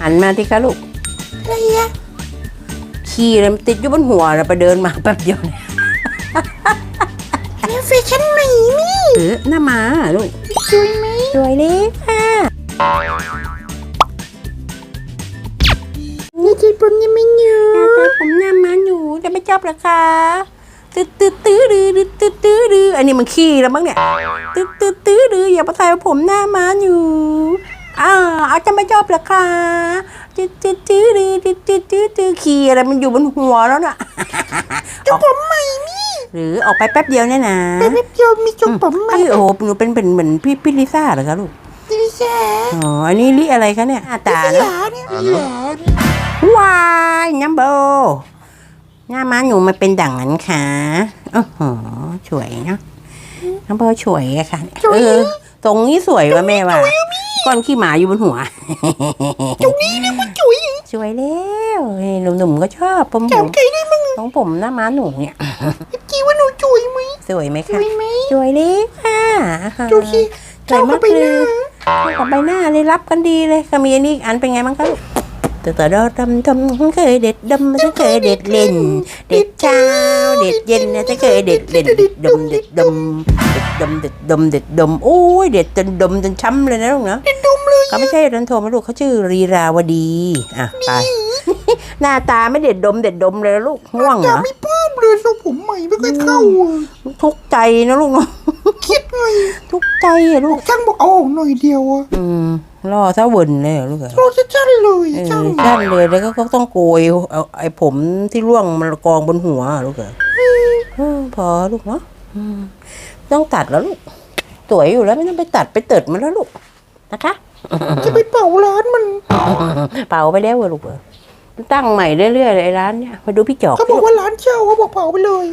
หันมาที่คะลูกอะไรอะขี่เลยมันติดอยู่บนหัวแล้วไปเดินมาแป๊บเดียวเนี่ยนี่แฟชั่นใหม่นี่เออหน้ามาลูกสวยไหมสวยเลยค่ะนี่ที่ผมยังไม่เยอะผมหน้ามาอยู่จะไม่ชอบเหรอคะตื้อตื้อตื้อดื้อตื้อตื้อดื้ออันนี้มันขี้แล้วมั้งเนี่ยตื้อตื้อตื้อดื้ออย่ามาใส่ผมหน้ามาอยู่ อ่าเอาจะไม่ชอบเหรอคะตื้อตื้อตื้อดื้อตื้อตื้อตื้อตื้อขี้อะไรมันอยู่บนหัวแล้วน่ะจุกผมใหม่นี่หรือออกไปแป๊บเดียวเนี่ยนะแป๊บเดียวมีจุกผมใหม่พี่โอ้โหหนูเป็นเป็นเหมือนพี่พี่ลิซ่าเหรอคะลูกดิฉันอ๋ออันนี้ลิอะไรคะเนี่ยหน้าตาเนอะลาเนี่ยหลาเนี่ยว้ายน้ำโบหน้าม้าหนูมันเป็นดั่งนั้นค่ะโอ้โหสวยเนาะน้ำโบสวยอะค่ะเออตรงนี้สวยวะแม่ว่า ก้อนขี้หมาอยู่บนหัวจุกนี้เนี่ยมันจุ๋ยสวยแล้วนี่หนุ่มๆก็ชอบผมผจำมใครได้มั้งของผมหน้าม้าหนูเนี่ยจีว่าหนูจุ๋ยไหมสวยไหมจุ๋คะยไหมสวยเลยค่ะดูสิสเข้าวยกัมาบกไปเลหน้ายกับใบหน้าเลยรับกันดีเลยก็มีอันนี้อีกอันเป็นไงบ้างคะแต่แต่ดอดำดำฉันเคยเด็ดดำฉันเคยเด็ดเล่น เด็ดเช้าเด็ดเย็นนะฉันเคยเด็ดเล่นเด็ดดมเด็ดดมเด็ดดมเด็ดดมเด็ดดมโอ้ยเด็ดจนดมจนช้ำเลยนะลูกเนาะ เป็นดุมเลยเขาไม่ใช่รันโทมนะลูกเขาชื่อรีราวดี อะไป หน้าตาไม่เด็ดดมเด็ดดมเลยนะลูกง่วงเหรจะอไม่ปลื้มเลยทรงผมใหม่ไม่เคยเข้าอะทุกข์ใจนะลูกเนาะคิดไงทุกข์ใจอะลูกช่างบอกเอาออกหน่อยเดียวอะอืมล่อซะเวนเลยเหรอลูกเหรอโรสชั่นเลยเออช่างสั้นเลยแล้วก็ก็ต้องโกยเอาไอ้ผมที่ร่วงมันกองบนหัวอะลูกเหรอเออพอลูกเนาะอืมต้องตัดแล้วลูกสวยอยู่แล้วไม่ต้องไปตัดไปเติดมันแล้วลูกนะคะ จะไปเป่าร้านมัน เป่าไปแล้วเหรอลูกเหรอตั้งใหม่เรื่อยๆเลยไอ้ร้านเนี่ยมาดูพี่จอกเขาบอกว่าร้านเช่าเขาบอกเผาไปเลย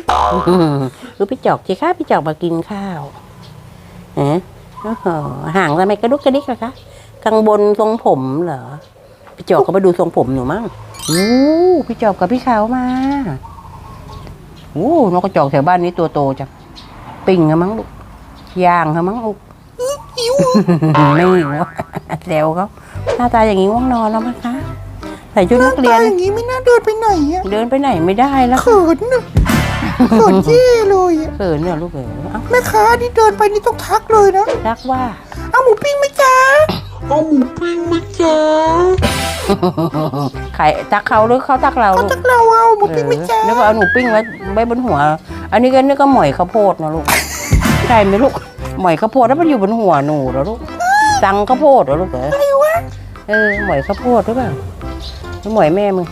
อืมดูพี่จอกสิคะพี่จอกมากินข้าวเอ๊ะโอ้โหห่างทำไมกระดุกกระดิกอะคะข้างบนทรงผมเหรอพี่จอกก็มาดูทรงผมหนูมั้งโอ้พี่จอกกับพี่ขาวมาโอ้นกกระจอกแถวบ้านนี้ตัวโตจังปิ้งอะมั้งลูกย่างอะมั้งลูก หิว ไม่หิวแซวเขาหน้าตาอย่างนี้ง่วงนอนแล้วมั้งคะใส่ชุดหน้านักเรียตานอย่างนี้ไม่น่าเดินไปไหนอะเดินไปไหนไม่ได้แล้วเขินน่ะเขินเย่เลยอะเขินเนี่ยลูกเอ๋ยเอ้าแม่ค้าที่เดินไปนี่ต้องทักเลยนะรักว่า เอาหมูปิ้งไหมจ๊ะเอาหมูปิ้งไหมจ๊ะขายตักเขาหรือเขาตักเราเขาลูก ทักเราเอาหมูปิ้งไหมจ๊ะเออแล้วก็เอาหนูปิ้งไว้ไว้บนหัว อันนี้ก็นี่ก็หมอยข้าวโพดนะลูก ใช่ไหมลูก หมอยข้าวโพดแล้วมันอยู่บนหัวหนูเหรอลูกตังข้าวโพดเหรอลูกเหรออะไรวะเออหมอยข้าวโพดหรือเปล่าหรือหมอยแม่มึง